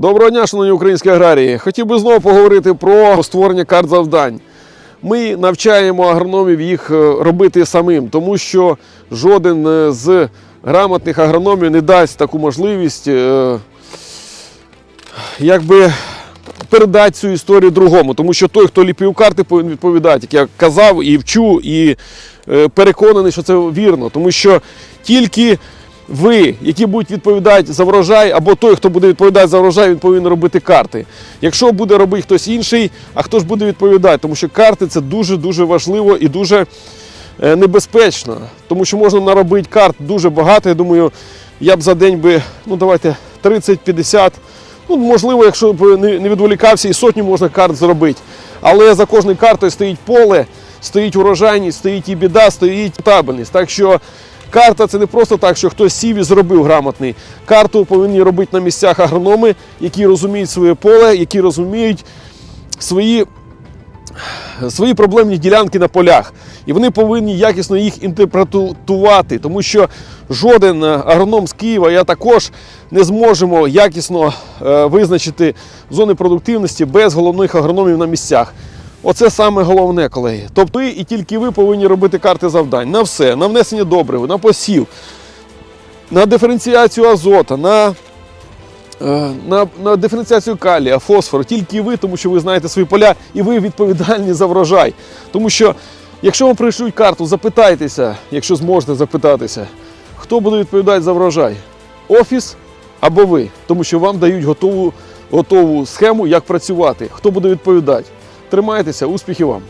Доброго дня, шановні українські аграрії. Хотів би знову поговорити про створення карт завдань. Ми навчаємо агрономів їх е, робити самим, тому що жоден е, з грамотних агрономів не дасть таку можливість е, якби передати цю історію другому. Тому що той, хто ліпив карти, повинен відповідати, як я казав і вчу, і переконаний, що це вірно. Тому що тільки ви, які будуть відповідати за врожай, або той, хто буде відповідати за врожай, він повинен робити карти. Якщо буде робити хтось інший, а хто ж буде відповідати? Тому що карти це дуже-дуже важливо і дуже е, небезпечно. Тому що можна наробити карт дуже багато. Я думаю, я б за день би, ну давайте 30-50. Ну, можливо, якщо б не відволікався, і сотню можна карт зробити. Але за кожною картою стоїть поле, стоїть урожайність, стоїть і біда, стоїть табельність. Так що карта це не просто так, що хтось сів і зробив грамотний. Карту повинні робити на місцях агрономи, які розуміють своє поле, які розуміють свої свої проблемні ділянки на полях. І вони повинні якісно їх інтерпретувати, тому що жоден е, агроном з Києва, я також не зможемо якісно е, визначити зони продуктивності без головних агрономів на місцях. Оце саме головне, колеги. Тобто ви і тільки ви повинні робити карти завдань на все, на внесення добрив, на посів, на диференціацію азота, на Е, на, на диференціацію калія, фосфору, тільки ви, тому що ви знаєте свої поля і ви відповідальні за врожай. Тому що, якщо вам прийшлють карту, запитайтеся, якщо зможете запитатися, хто буде відповідати за врожай? Офіс або ви, тому що вам дають готову, готову схему, як працювати. Хто буде відповідати? Тримайтеся, успіхів вам!